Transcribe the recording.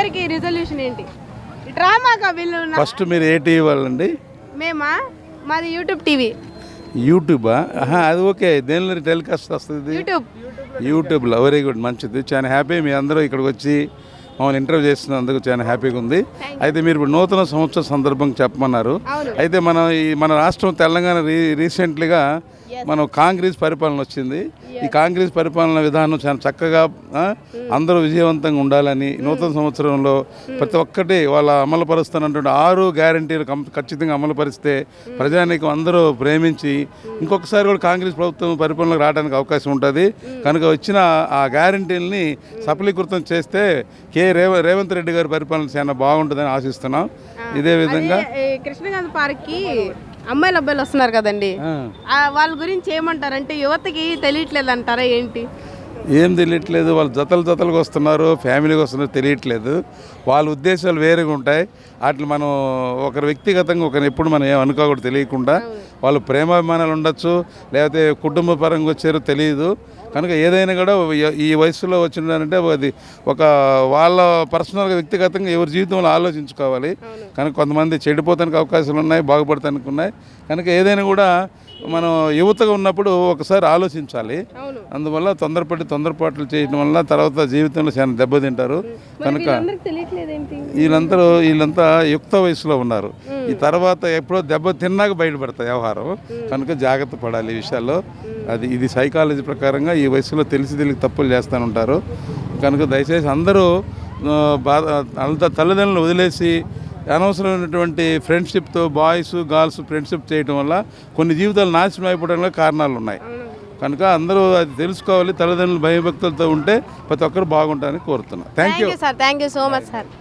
ఇయర్కి రిజల్యూషన్ ఏంటి? డ్రామాగా వీళ్ళు ఫస్ట్ మీరు ఏ టీవీ వాళ్ళండి? మేమా? మాది యూట్యూబ్ టీవీ. యూట్యూబా? అది ఓకే. దేనిలో టెలికాస్ట్ వస్తుంది యూట్యూబ్. యూట్యూబ్లో వెరీ గుడ్ మంచిది. చాలా హ్యాపీ మీ అందరూ ఇక్కడికి వచ్చి మమ్మల్ని ఇంటర్వ్యూ చేస్తున్నందుకు చాలా హ్యాపీగా ఉంది. అయితే మీరు ఇప్పుడు నూతన సంవత్సర సందర్భంగా చెప్పమన్నారు. అయితే మన ఈ మన రాష్ట్రం తెలంగాణ రీ రీసెంట్లీగా మనం కాంగ్రెస్ పరిపాలన వచ్చింది. ఈ కాంగ్రెస్ పరిపాలన విధానం చాలా చక్కగా అందరూ విజయవంతంగా ఉండాలని నూతన సంవత్సరంలో ప్రతి ఒక్కటి వాళ్ళ అమలు పరుస్తున్నటువంటి ఆరు గ్యారంటీలు ఖచ్చితంగా అమలు పరిస్తే ప్రజానీకం అందరూ ప్రేమించి ఇంకొకసారి కూడా కాంగ్రెస్ ప్రభుత్వం పరిపాలనకు రావడానికి అవకాశం ఉంటుంది. కనుక వచ్చిన ఆ గ్యారంటీలని సఫలీకృతం చేస్తే కె రేవ రేవంత్ రెడ్డి గారి పరిపాలన చాలా బాగుంటుందని ఆశిస్తున్నాం. ఇదే విధంగా కృష్ణకాంత్ పార్క్కి అమ్మాయిలు అబ్బాయిలు వస్తున్నారు కదండి. వాళ్ళ గురించి ఏమంటారంటే యువతకి తెలియట్లేదు అంటారా ఏంటి? ఏం తెలియట్లేదు. వాళ్ళు జతలు జతలుగా వస్తున్నారు ఫ్యామిలీగా వస్తున్నారు తెలియట్లేదు. వాళ్ళ ఉద్దేశాలు వేరేగా ఉంటాయి. వాటిని మనం ఒకరి వ్యక్తిగతంగా ఒకరిని ఎప్పుడు మనం ఏం అనుకోకూడదు తెలియకుండా వాళ్ళు ప్రేమాభిమానాలు ఉండొచ్చు లేకపోతే కుటుంబ పరంగా వచ్చారో తెలియదు. కనుక ఏదైనా కూడా ఈ- వయసులో వచ్చిందంటే అది ఒక వాళ్ళ పర్సనల్గా వ్యక్తిగతంగా ఎవరి జీవితంలో ఆలోచించుకోవాలి. కనుక కొంతమంది చెడిపోతానికి అవకాశాలు ఉన్నాయి బాగుపడటానికి ఉన్నాయి. కనుక ఏదైనా కూడా మనం యువతగా ఉన్నప్పుడు ఒకసారి ఆలోచించాలి. అందువల్ల తొందరపడి తొందరపాట్లు చేయడం వల్ల తర్వాత జీవితంలో చాలా దెబ్బతింటారు. కనుక వీళ్ళందరూ వీళ్ళంతా యుక్త వయసులో ఉన్నారు. ఈ తర్వాత ఎప్పుడో దెబ్బ తిన్నాక బయటపడతాయి వ్యవహారం. కనుక జాగ్రత్త పడాలి ఈ విషయాల్లో. అది ఇది సైకాలజీ ప్రకారంగా ఈ వయసులో తెలిసి తెలియక తప్పులు చేస్తూ ఉంటారు. కనుక దయచేసి అందరూ బాధ అంత తల్లిదండ్రులు వదిలేసి అనవసరమైనటువంటి ఫ్రెండ్షిప్తో బాయ్స్ గర్ల్స్ ఫ్రెండ్షిప్ చేయడం వల్ల కొన్ని జీవితాలు నాశనం అయిపోవడానికి కారణాలు ఉన్నాయి. కనుక అందరూ అది తెలుసుకోవాలి తల్లిదండ్రులు భయభక్తులతో ఉంటే ప్రతి ఒక్కరు బాగుంటారని కోరుతున్నాను. Thank you sir thank you so much sir